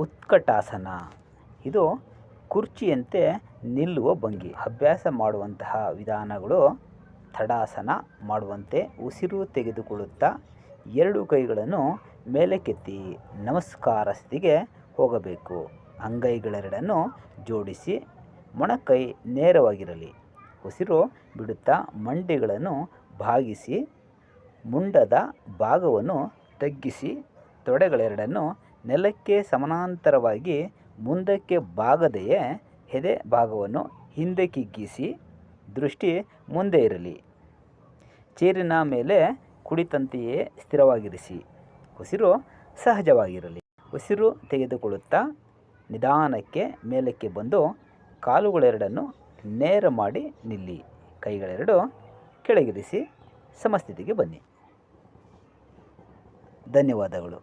ಉತ್ಕಟಾಸನ. ಇದು ಕುರ್ಚಿಯಂತೆ ನಿಲ್ಲುವ ಭಂಗಿ. ಅಭ್ಯಾಸ ಮಾಡುವಂತಹ ವಿಧಾನಗಳು ತಡಾಸನ ಮಾಡುವಂತೆ ಉಸಿರು ತೆಗೆದುಕೊಳ್ಳುತ್ತಾ ಎರಡು ಕೈಗಳನ್ನು ಮೇಲಕ್ಕೆತ್ತಿ ನಮಸ್ಕಾರ ಸ್ಥಿತಿಗೆ ಹೋಗಬೇಕು. ಅಂಗೈಗಳೆರಡನ್ನು ಜೋಡಿಸಿ ಮೊಣಕೈ ನೇರವಾಗಿರಲಿ. ಉಸಿರು ಬಿಡುತ್ತಾ ಮಂಡಿಗಳನ್ನು ಭಾಗಿಸಿ ಮುಂಡದ ಭಾಗವನ್ನು ತಗ್ಗಿಸಿ ತೊಡೆಗಳೆರಡನ್ನು ನೆಲಕ್ಕೆ ಸಮಾನಾಂತರವಾಗಿ ಮುಂದಕ್ಕೆ ಬಾಗದೆಯೇ ಎದೆ ಭಾಗವನ್ನು ಹಿಂದೆ ಕಿಗ್ಗಿಸಿ ದೃಷ್ಟಿ ಮುಂದೆ ಇರಲಿ. ಚೇರಿನ ಮೇಲೆ ಕುಳಿತಂತೆಯೇ ಸ್ಥಿರವಾಗಿರಿಸಿ. ಉಸಿರು ಸಹಜವಾಗಿರಲಿ. ಉಸಿರು ತೆಗೆದುಕೊಳ್ಳುತ್ತಾ ನಿಧಾನಕ್ಕೆ ಮೇಲಕ್ಕೆ ಬಂದು ಕಾಲುಗಳೆರಡನ್ನು ನೇರ ಮಾಡಿ ನಿಲ್ಲಿ. ಕೈಗಳೆರಡು ಕೆಳಗಿರಿಸಿ ಸಮಸ್ಥಿತಿಗೆ ಬನ್ನಿ. ಧನ್ಯವಾದಗಳು.